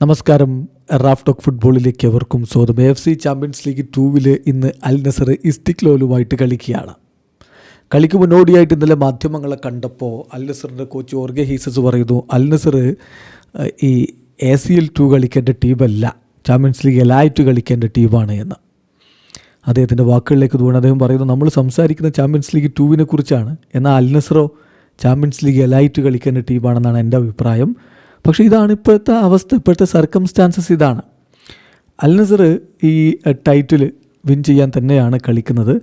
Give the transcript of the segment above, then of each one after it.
നമസ്കാരം. Raf talk ഫുട്ബോളിലേക്ക് എവർക്കും സ്വാഗതം. എഫ് സി ചാമ്പ്യൻസ് ലീഗ് ടൂവിൽ ഇന്ന് അൽ നസർ ഇസ്തിക്ലോലുമായിട്ട് കളിക്കുകയാണ്. കളിക്ക് മുന്നോടിയായിട്ട് ഇന്നലെ മാധ്യമങ്ങളെ കണ്ടപ്പോൾ അൽ നസറിന്റെ കോച്ച് ഓർഗെ ഹീസസ് പറയുന്നു അൽ നസർ ഈ എ സി എൽ ടു കളിക്കേണ്ട ടീമല്ല. ചാമ്പ്യൻസ് ലീഗ് എലായിട്ട് കളിക്കേണ്ട ടീമാണ് എന്ന്. അദ്ദേഹത്തിന്റെ വാക്കുകളിലേക്ക് തോന്നുന്നു അദ്ദേഹം പറയുന്നു നമ്മൾ സംസാരിക്കുന്ന ചാമ്പ്യൻസ് ലീഗ് ടൂവിനെ കുറിച്ചാണ്. എന്നാൽ അൽ നസറോ ചാമ്പ്യൻസ് ലീഗ് എലായിട്ട് കളിക്കേണ്ട ടീമാണെന്നാണ് എന്റെ അഭിപ്രായം. പക്ഷേ ഇതാണ് ഇപ്പോഴത്തെ അവസ്ഥ ഇപ്പോഴത്തെ സർക്കംസ്റ്റാൻസസ് ഇതാണ്. അൽ നസർ ഈ ടൈറ്റിൽ വിൻ ചെയ്യാൻ തന്നെയാണ് കളിക്കുന്നത്.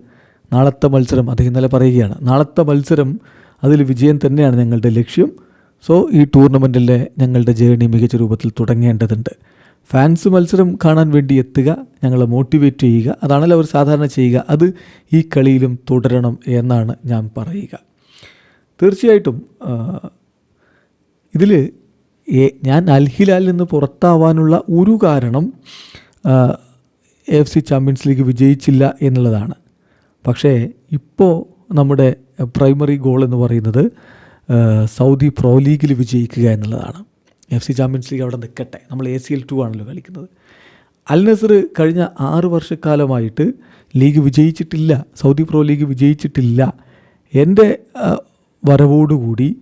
നാളത്തെ മത്സരം അദ്ദേഹം ഇന്നലെ പറയുകയാണ്. നാളത്തെ മത്സരം അതിൽ വിജയം തന്നെയാണ് ഞങ്ങളുടെ ലക്ഷ്യം. സോ ഈ ടൂർണമെന്റിലെ ഞങ്ങളുടെ ജേണി മികച്ച രൂപത്തിൽ തുടങ്ങേണ്ടതുണ്ട്. ഫാൻസ് മത്സരം കാണാൻ വേണ്ടി എത്തുക ഞങ്ങളെ മോട്ടിവേറ്റ് ചെയ്യുക അതാണല്ലോ അവർ സാധാരണ ചെയ്യുക. അത് ഈ കളിയിലും തുടരണം എന്നാണ് ഞാൻ പറയുക. തീർച്ചയായിട്ടും ഇതിൽ ഞാൻ അൽഹിലാലിൽ നിന്ന് പുറത്താവാനുള്ള ഒരു കാരണം എഫ് സി ചാമ്പ്യൻസ് ലീഗ് വിജയിച്ചില്ല എന്നുള്ളതാണ്. പക്ഷേ ഇപ്പോൾ നമ്മുടെ പ്രൈമറി ഗോൾ എന്ന് പറയുന്നത് സൗദി പ്രോ ലീഗിൽ വിജയിക്കുക എന്നുള്ളതാണ്. എഫ് സി ചാമ്പ്യൻസ് ലീഗ് അവിടെ നിൽക്കട്ടെ. നമ്മൾ എ സി എൽ ടു ആണല്ലോ കളിക്കുന്നത്. അൽ നസർ കഴിഞ്ഞ ആറ് വർഷക്കാലമായിട്ട് ലീഗ് വിജയിച്ചിട്ടില്ല സൗദി പ്രോ ലീഗ് വിജയിച്ചിട്ടില്ല. എന്റെ വരവോടുകൂടി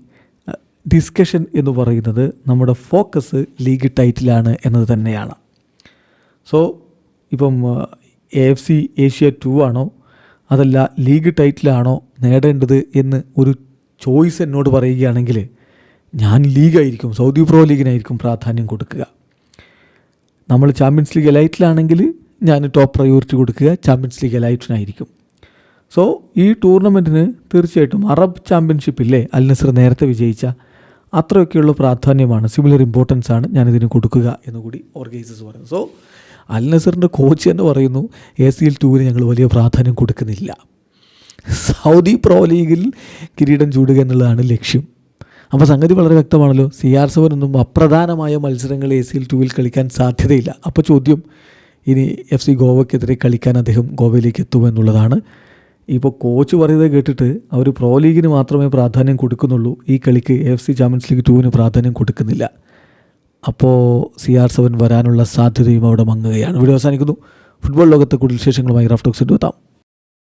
ഡിസ്കഷൻ എന്ന് പറയുന്നത് നമ്മുടെ ഫോക്കസ് ലീഗ് ടൈറ്റിലാണ് എന്നത് തന്നെയാണ്. സോ ഇപ്പം A F C Asia two ആണോ അതല്ല ലീഗ് ടൈറ്റിലാണോ നേടേണ്ടത് എന്ന് ഒരു ചോയ്സ് എന്നോട് പറയുകയാണെങ്കിൽ ഞാൻ ലീഗായിരിക്കും സൗദി പ്രോ ലീഗിനായിരിക്കും പ്രാധാന്യം കൊടുക്കുക. നമ്മൾ ചാമ്പ്യൻസ് ലീഗ് എലൈറ്റിലാണെങ്കിൽ ഞാൻ ടോപ്പ് പ്രയോറിറ്റി കൊടുക്കുക ചാമ്പ്യൻസ് ലീഗ് എലൈറ്റിനായിരിക്കും സോ ഈ ടൂർണമെന്റിന് തീർച്ചയായിട്ടും അറബ് ചാമ്പ്യൻഷിപ്പില്ലേ അൽ നസർ നേരത്തെ വിജയിച്ച അത്രയൊക്കെയുള്ള പ്രാധാന്യമാണ് സിമിലർ ഇമ്പോർട്ടൻസ് ആണ് ഞാനിതിന് കൊടുക്കുക എന്ന് കൂടി ഓർഗനൈസേഴ്സ് പറയുന്നു. സോ അൽ നസറിന്റെ കോച്ച് തന്നെ പറയുന്നു എ സി എൽ ടൂവിന് ഞങ്ങൾ വലിയ പ്രാധാന്യം കൊടുക്കുന്നില്ല. സൗദി പ്രോ ലീഗിൽ കിരീടം ചൂടുക എന്നുള്ളതാണ് ലക്ഷ്യം. അപ്പോൾ സംഗതി വളരെ വ്യക്തമാണല്ലോ സി ആർ സെവനൊന്നും അപ്രധാനമായ മത്സരങ്ങൾ എ സി എൽ ടൂവിൽ കളിക്കാൻ സാധ്യതയില്ല. അപ്പോൾ ചോദ്യം ഇനി എഫ് സി ഗോവയ്ക്കെതിരെ കളിക്കാൻ അദ്ദേഹം ഗോവയിലേക്ക് എത്തുമെന്നുള്ളതാണ് ഇപ്പോൾ കോച്ച് പറയുന്നത് കേട്ടിട്ട് അവർ പ്രോ ലീഗിന് മാത്രമേ പ്രാധാന്യം കൊടുക്കുന്നുള്ളൂ. ഈ കളിക്ക് എഫ് സി ചാമ്പ്യൻസ് ലീഗ് ടൂവിന് പ്രാധാന്യം കൊടുക്കുന്നില്ല. അപ്പോൾ സി ആർ സെവൻ വരാനുള്ള സാധ്യതയും അവിടെ മങ്ങുകയാണ്. ഇവിടെ അവസാനിക്കുന്നു. ഫുട്ബോൾ ലോകത്തെ കൂടുതൽ വിശേഷങ്ങളുമായി റഫ്റ്റോക്സിന്റെ എത്താം